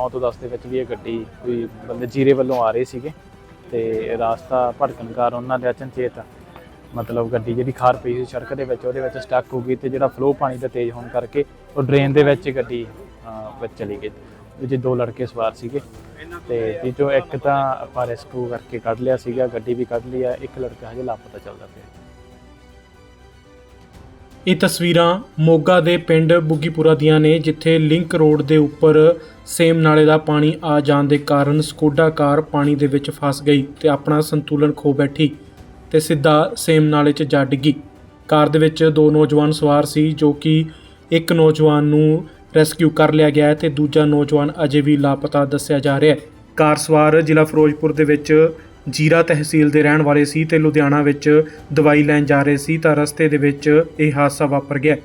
9 ਤੋਂ 10 ਦੇ ਵਿੱਚ ਵੀ ਇਹ ਗੱਡੀ ਕੋਈ ਬੰਦੇ ਜੀਰੇ ਵੱਲੋਂ ਆ ਰਹੇ ਸੀਗੇ ਤੇ ਰਾਸਤਾ ਭਟਕਣ ਕਾਰਨ ਉਹਨਾਂ ਦੇ ਅਚਨਚੇਤ ਮਤਲਬ ਗੱਡੀ ਜਿਹੜੀ ਖਾਰ ਪਈ ਸੀ ਸੜਕ ਦੇ ਵਿੱਚ, ਉਹਦੇ ਵਿੱਚ ਸਟਕ ਹੋ ਗਈ ਤੇ ਜਿਹੜਾ ਫਲੋ ਪਾਣੀ ਦਾ ਤੇਜ਼ ਹੋਣ ਕਰਕੇ ਉਹ ਡਰੇਨ ਦੇ ਵਿੱਚ ਗੱਡੀ ਵਿੱਚ ਚਲੀ ਗਈ। ਵਿੱਚ ਦੋ ਲੜਕੇ ਸਵਾਰ ਸੀਗੇ ਤੇ ਇਹ ਇੱਕ ਤਾਂ ਆਪਾਂ ਰੈਸਕਿਊ ਕਰਕੇ ਕੱਢ ਲਿਆ ਸੀਗਾ, ਗੱਡੀ ਵੀ ਕੱਢ ਲਈ ਆ, ਇੱਕ ਲੜਕਾ ਹਜੇ ਲਾਪਤਾ ਚੱਲਦਾ ਪਿਆ। ਇਹ ਤਸਵੀਰਾਂ ਮੋਗਾ ਦੇ ਪਿੰਡ ਬੁੱਗੀਪੁਰਾ ਦੀਆਂ ਨੇ, ਜਿੱਥੇ ਲਿੰਕ ਰੋਡ ਦੇ ਉੱਪਰ ਸੇਮ ਨਾਲੇ ਦਾ ਪਾਣੀ ਆ ਜਾਣ ਦੇ ਕਾਰਨ ਸਕੋਡਾ ਕਾਰ ਪਾਣੀ ਦੇ ਵਿੱਚ ਫਸ ਗਈ ਤੇ ਆਪਣਾ ਸੰਤੁਲਨ ਖੋ ਬੈਠੀ ਤੇ ਸਿੱਧਾ ਸੇਮ ਨਾਲੇ 'ਚ ਜਾ ਡਿੱਗੀ। ਕਾਰ ਦੇ ਵਿੱਚ ਦੋ ਨੌਜਵਾਨ ਸਵਾਰ ਸੀ, ਜੋ ਕਿ ਇੱਕ ਨੌਜਵਾਨ ਨੂੰ ਰੈਸਕਿਊ ਕਰ ਲਿਆ ਗਿਆ ਹੈ ਤੇ ਦੂਜਾ ਨੌਜਵਾਨ ਅਜੇ ਵੀ ਲਾਪਤਾ ਦੱਸਿਆ ਜਾ ਰਿਹਾ ਹੈ। ਕਾਰ ਸਵਾਰ ਜ਼ਿਲ੍ਹਾ ਫਿਰੋਜ਼ਪੁਰ ਦੇ ਵਿੱਚ ਜੀਰਾ ਤਹਿਸੀਲ ਦੇ ਰਹਿਣ ਵਾਲੇ ਸੀ ਤੇ ਲੁਧਿਆਣਾ ਵਿੱਚ ਦਵਾਈ ਲੈਣ ਜਾ ਰਹੇ ਸੀ ਤਾਂ ਰਸਤੇ ਦੇ ਵਿੱਚ ਇਹ ਹਾਦਸਾ ਵਾਪਰ ਗਿਆ।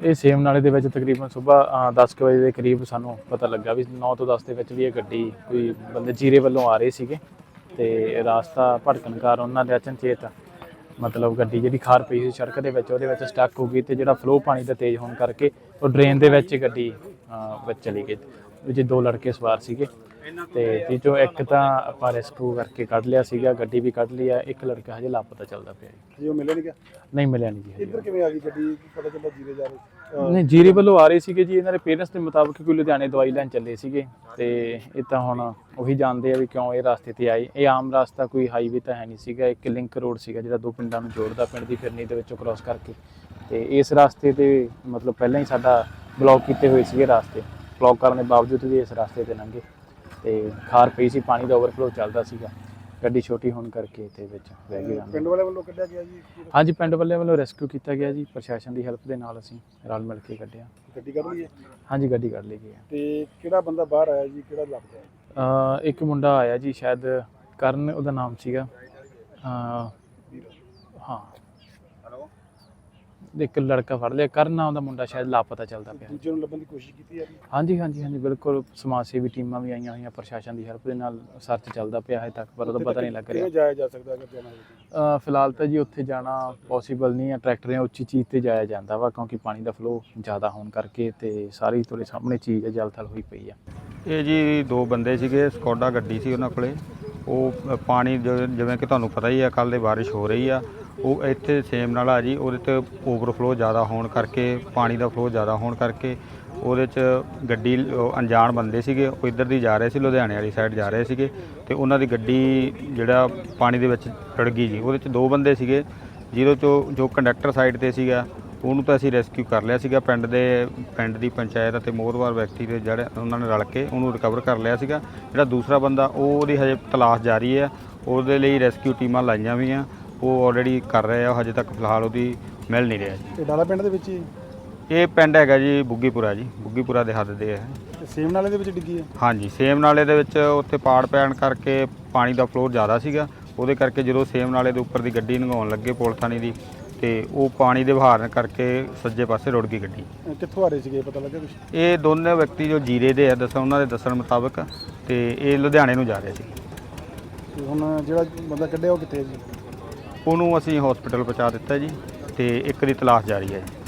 ਇਹ ਸੇਮ ਨਾਲੇ ਦੇ ਵਿੱਚ ਤਕਰੀਬਨ ਸਵੇਰ 10 ਕੁ ਵਜੇ ਦੇ ਕਰੀਬ ਸਾਨੂੰ ਪਤਾ ਲੱਗਾ ਵੀ 9 ਤੋਂ 10 ਦੇ ਵਿੱਚ ਵੀ ਇਹ ਗੱਡੀ ਕੋਈ ਬੰਦੇ ਜੀਰੇ ਵੱਲੋਂ ਆ ਰਹੇ ਸੀਗੇ ਤੇ ਰਾਸਤਾ ਭਟਕਣ ਕਾਰਨ ਉਹਨਾਂ ਦੇ ਅਚਨਚੇਤ ਮਤਲਬ ਗੱਡੀ ਜਿਹੜੀ ਖਾਰ ਪਈ ਸੀ ਸੜਕ ਦੇ ਵਿੱਚ, ਉਹਦੇ ਵਿੱਚ ਸਟਕ ਹੋ ਗਈ ਤੇ ਜਿਹੜਾ ਫਲੋ ਪਾਣੀ ਦਾ ਤੇਜ਼ ਹੋਣ ਕਰਕੇ ਉਹ ਡਰੇਨ ਦੇ ਵਿੱਚ ਗੱਡੀ ਵਿੱਚ ਚਲੀ ਗਈ। ਵਿੱਚ ਦੋ ਲੜਕੇ ਸਵਾਰ ਸੀਗੇ। ਤੇ ਇਹ ਚੋਂ ਇੱਕ ਤਾਂ ਆਪਾਂ ਰੈਸਕਿਊ ਕਰਕੇ ਕੱਢ ਲਿਆ ਸੀਗਾ ਗੱਡੀ ਵੀ ਕੱਢ ਲਈ ਆ ਇੱਕ ਲੜਕਾ ਹਜੇ ਲਾਪਤਾ ਚੱਲਦਾ ਪਿਆ ਜੀ। ਜੀ ਉਹ ਮਿਲਿਆ ਨਹੀਂ ਗਿਆ? ਨਹੀਂ ਮਿਲਿਆ ਨਹੀਂ ਜੀ ਹਜੇ। ਇੱਧਰ ਕਿਵੇਂ ਆ ਗਈ ਗੱਡੀ? ਪਤਾ ਚੱਲਾ ਜੀਰੇ ਜਾ ਰਹੇ ਨਹੀਂ ਜੀਰੇ ਵੱਲੋਂ ਆ ਰਹੇ ਸੀਗੇ ਜੀ ਇਹਨਾਂ ਦੇ ਪੇਰੈਂਟਸ ਦੇ ਮੁਤਾਬਕ ਕੋਈ ਲੁਧਿਆਣੇ ਦਵਾਈ ਲੈਣ ਚੱਲੇ ਸੀਗੇ। ਤੇ ਇਹ ਤਾਂ ਹੁਣ ਉਹੀ ਜਾਣਦੇ ਆ ਵੀ ਕਿਉਂ ਇਹ ਰਸਤੇ ਤੇ ਆਏ। ਇਹ ਆਮ ਰਸਤਾ ਕੋਈ ਹਾਈਵੇ ਤਾਂ ਹੈ ਨਹੀਂ ਸੀਗਾ ਇੱਕ ਲਿੰਕ ਰੋਡ ਸੀਗਾ ਜਿਹੜਾ ਦੋ ਪਿੰਡਾਂ ਨੂੰ ਜੋੜਦਾ ਪਿੰਡ ਦੀ ਫਿਰਨੀ ਦੇ ਵਿੱਚੋਂ ਕ੍ਰਾਸ ਕਰਕੇ। ਤੇ ਇਸ ਰਸਤੇ ਤੇ ਮਤਲਬ ਪਹਿਲਾਂ ਹੀ ਸਾਡਾ ਬਲੌਕ ਕੀਤੇ ਹੋਏ ਸੀਗੇ ਰਸਤੇ। ਬਲੌਕ ਕਰਨ ਦੇ ਬਾਵਜੂਦ ਵੀ ਇਸ ਰਸਤੇ ਤੇ ਲੰਘੇ ਤੇ ਖਾਰ ਪਈ ਸੀ ਪਾਣੀ ਦਾ ਓਵਰਫਲੋ ਚੱਲਦਾ ਸੀਗਾ। ਗੱਡੀ ਛੋਟੀ ਹੋਣ ਕਰਕੇ ਤੇ ਵਿੱਚ ਰਹਿ ਗਈ ਪਿੰਡ ਵਾਲੇ ਵੱਲੋਂ ਕੱਢਿਆ ਗਿਆ ਜੀ? ਹਾਂਜੀ ਪਿੰਡ ਵੱਲੇ ਵੱਲੋਂ ਰੈਸਕਿਊ ਕੀਤਾ ਗਿਆ ਜੀ। ਪ੍ਰਸ਼ਾਸਨ ਦੀ ਹੈਲਪ ਦੇ ਨਾਲ ਅਸੀਂ ਰਲ ਮਿਲ ਕੇ ਕੱਢਿਆ। ਗੱਡੀ ਕੱਢ ਲਈ ਹੈ? ਹਾਂਜੀ ਗੱਡੀ ਕੱਢ ਲਈ ਗਈ ਹੈ। ਤੇ ਕਿਹੜਾ ਬੰਦਾ ਬਾਹਰ ਆਇਆ ਜੀ? ਕਿਹੜਾ ਲੱਭ ਗਿਆ ਅਹ ਇੱਕ ਮੁੰਡਾ ਆਇਆ ਜੀ ਸ਼ਾਇਦ ਕਰਨ ਉਹਦਾ ਨਾਮ ਸੀਗਾ। ਅਹ ਹਾਂ ਇੱਕ ਲੜਕਾ ਫੜ ਲਿਆ ਕਰਨ ਨਾਮ ਦਾ ਮੁੰਡਾ ਸ਼ਾਇਦ ਲਾਪਤਾ ਚੱਲਦਾ ਪਿਆ। ਦੂਜੇ ਨੂੰ ਲੱਭਣ ਦੀ ਕੋਸ਼ਿਸ਼ ਕੀਤੀ ਹੈ? ਹਾਂਜੀ ਹਾਂਜੀ ਹਾਂਜੀ ਬਿਲਕੁਲ ਸਮਾਜ ਸੇਵੀ ਟੀਮਾਂ ਵੀ ਆਈਆਂ ਹੋਈਆਂ ਪ੍ਰਸ਼ਾਸਨ ਦੀ ਹੈਲਪ ਦੇ ਨਾਲ ਸਰਚ ਚੱਲਦਾ ਪਿਆ ਹੈ ਤੱਕ ਪਰ ਉਹਦਾ ਪਤਾ ਨਹੀਂ ਲੱਗ ਰਿਹਾ। ਕਿਵੇਂ ਜਾਇਆ ਜਾ ਸਕਦਾ ਅਗਰ ਜਾਣਾ ਹੋਵੇ ਫਿਲਹਾਲ ਤਾਂ ਜੀ ਉੱਥੇ ਜਾਣਾ ਪੋਸੀਬਲ ਨਹੀਂ ਹੈ ਟਰੈਕਟਰ ਜਾਂ ਉੱਚੀ ਚੀਜ਼ ਤੇ ਜਾਇਆ ਜਾਂਦਾ ਵਾ ਕਿਉਂਕਿ ਪਾਣੀ ਦਾ ਫਲੋ ਜ਼ਿਆਦਾ ਹੋਣ ਕਰਕੇ ਤੇ ਸਾਰੀ ਤੁਹਾਡੇ ਸਾਹਮਣੇ ਚੀਜ਼ ਹੈ ਜਲ ਥਲ ਹੋਈ ਪਈ ਆ। ਇਹ ਜੀ ਦੋ ਬੰਦੇ ਸੀਗੇ ਸਕੋਡਾ ਗੱਡੀ ਸੀ ਉਹਨਾਂ ਕੋਲੇ। ਉਹ ਪਾਣੀ ਜ- ਜਿਵੇਂ ਕਿ ਤੁਹਾਨੂੰ ਪਤਾ ਹੀ ਆ ਕੱਲ ਦੇ ਬਾਰਿਸ਼ ਹੋ ਰਹੀ ਆ। ਉਹ ਇੱਥੇ ਸੇਮ ਨਾਲ ਆ ਜੀ, ਉਹਦੇ ਤੇ ਓਵਰਫਲੋ ਜ਼ਿਆਦਾ ਹੋਣ ਕਰਕੇ, ਪਾਣੀ ਦਾ ਫਲੋ ਜ਼ਿਆਦਾ ਹੋਣ ਕਰਕੇ, ਉਹਦੇ ਚ ਗੱਡੀ, ਉਹ ਅਣਜਾਣ ਬੰਦੇ ਸੀਗੇ, ਉਹ ਇੱਧਰ ਦੀ ਜਾ ਰਹੇ ਸੀ, ਲੁਧਿਆਣੇ ਵਾਲੀ ਸਾਈਡ ਜਾ ਰਹੇ ਸੀਗੇ, ਤੇ ਉਹਨਾਂ ਦੀ ਗੱਡੀ ਜਿਹੜਾ ਪਾਣੀ ਦੇ ਵਿੱਚ ਰੜ ਗਈ ਜੀ, ਉਹਦੇ ਚ ਦੋ ਬੰਦੇ ਸੀਗੇ, ਜਿਹਦੇ ਚੋਂ ਜੋ ਕੰਡਕਟਰ ਸਾਈਡ ਤੇ ਸੀਗਾ, ਉਹਨੂੰ ਤਾਂ ਅਸੀਂ ਰੈਸਕਿਊ ਕਰ ਲਿਆ ਸੀਗਾ, ਪਿੰਡ ਦੇ, ਪਿੰਡ ਦੀ ਪੰਚਾਇਤ ਅਤੇ ਮੋਹਰਵਾਰ ਵਿਅਕਤੀ ਦੇ ਜਿਹੜੇ ਉਹਨਾਂ ਨੇ ਰਲ ਕੇ ਉਹਨੂੰ ਰਿਕਵਰ ਕਰ ਲਿਆ ਸੀਗਾ, ਜਿਹੜਾ ਦੂਸਰਾ ਬੰਦਾ, ਉਹ ਉਹਦੀ ਹਜੇ ਤਲਾਸ਼ ਜਾਰੀ ਹੈ, ਉਹਦੇ ਲਈ ਰੈਸਕਿਊ ਟੀਮਾਂ ਲਾਈਆਂ ਵੀ ਆ ਉਹ ਆਲਰੇਡੀ ਕਰ ਰਹੇ ਆ ਹਜੇ ਤੱਕ ਫਿਲਹਾਲ ਉਹਦੀ ਮਿਲ ਨਹੀਂ ਰਿਹਾ ਜੀ। ਇਹ ਡਾਲਾ ਪਿੰਡ ਦੇ ਵਿੱਚ ਹੀ? ਇਹ ਪਿੰਡ ਹੈਗਾ ਜੀ ਬੁੱਗੀਪੁਰਾ ਜੀ ਬੁੱਗੀਪੁਰਾ ਦੇ ਹੱਦ ਦੇ ਹੈ। ਸੇਮ ਨਾਲੇ ਦੇ ਵਿੱਚ ਡਿੱਗੀ ਹੈ? ਹਾਂਜੀ ਸੇਮ ਨਾਲੇ ਦੇ ਵਿੱਚ ਉੱਥੇ ਪਾੜ ਪੈਣ ਕਰਕੇ ਪਾਣੀ ਦਾ ਫਲੋਰ ਜ਼ਿਆਦਾ ਸੀਗਾ। ਉਹਦੇ ਕਰਕੇ ਜਦੋਂ ਸੇਮ ਨਾਲੇ ਦੇ ਉੱਪਰ ਦੀ ਗੱਡੀ ਲੰਘਾਉਣ ਲੱਗੇ ਪੁਲਿਸ ਥਾਣੀ ਦੀ ਤੇ ਉਹ ਪਾਣੀ ਦੇ ਵਹਾਰ ਕਰਕੇ ਸੱਜੇ ਪਾਸੇ ਰੁੜ ਗਈ ਗੱਡੀ। ਅਹ ਕਿੱਥੋਂ ਆ ਰਹੇ ਸੀਗੇ ਪਤਾ ਲੱਗਾ ਕੁਝ ਇਹ ਦੋਨੇ ਵਿਅਕਤੀ ਜੋ ਜੀਰੇ ਦੇ ਆ ਦੱਸਣ ਉਹਨਾਂ ਦੇ ਦੱਸਣ ਮੁਤਾਬਕ ਤੇ ਇਹ ਲੁਧਿਆਣੇ ਨੂੰ ਜਾ ਰਹੇ ਸੀ। ਤੇ ਹੁਣ ਜਿਹੜਾ ਬੰਦਾ ਕੱਢਿਆ ਉਹ ਕਿੱਥੇ ਹੈ ਜੀ? ਉਹਨੂੰ ਅਸੀਂ ਹਸਪੀਟਲ ਪਹੁੰਚਾ ਦਿੱਤਾ ਜੀ ਤੇ ਇੱਕ ਦੀ ਤਲਾਸ਼ ਜਾਰੀ ਹੈ ਜੀ।